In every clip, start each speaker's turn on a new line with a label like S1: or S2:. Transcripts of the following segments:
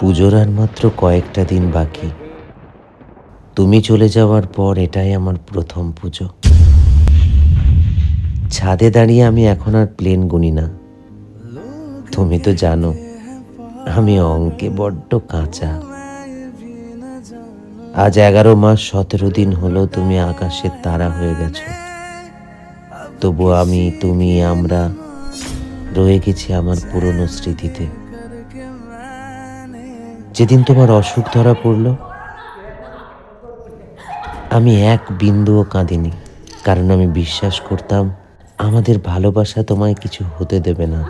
S1: পুজোর আর মাত্র কয়েকটা দিন বাকি। তুমি চলে যাওয়ার পর এটাই আমার প্রথম পুজো। ছাদে দাঁড়িয়ে আমি এখন আর প্লেন গুনি না। তুমি তো জানো, আমি অঙ্কে বড্ড কাঁচা। আজ এগারো মাস, সতেরো দিন হলো তুমি আকাশের তারা হয়ে গেছো। তবু আমি, তুমি, আমরা রয়ে গেছি আমার পুরনো স্মৃতিতে। যেদিন তোমার অসুখ ধরা পড়ল আমি এক বিন্দুও কাঁদিনি কারণ আমি বিশ্বাস করতাম আমাদের ভালোবাসা তোমায় কিছু হতে দেবে না।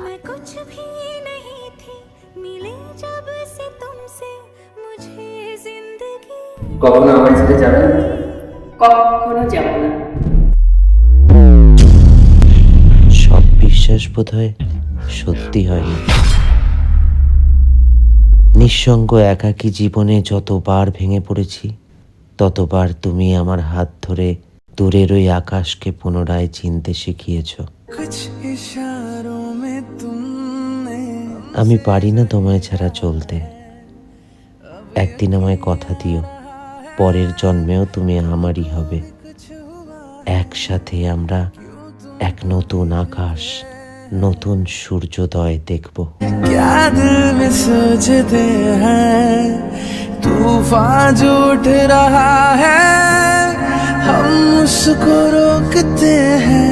S2: কখনো আমার সাথে যাবে
S3: কখনো না।
S1: সব বিশ্বাস বোধ হয় সত্যি হয়নি। নিঃসঙ্গ একাকী জীবনে যতবার ভেঙে পড়েছি, ততবার তুমি আমার হাত ধরে দূরের ওই আকাশকে পুনরায় চিনতে শিখিয়েছ। আমি পারি না তোমায় ছাড়া চলতে। একদিন আমায় কথা দিও, পরের জন্মেও তুমি আমারই হবে। একসাথে আমরা এক নতুন আকাশ নতুন সূর্যোদয় দেখব
S4: क्या दिल में सोचते हैं तूफान जो उठ रहा है हम उसको रोकते हैं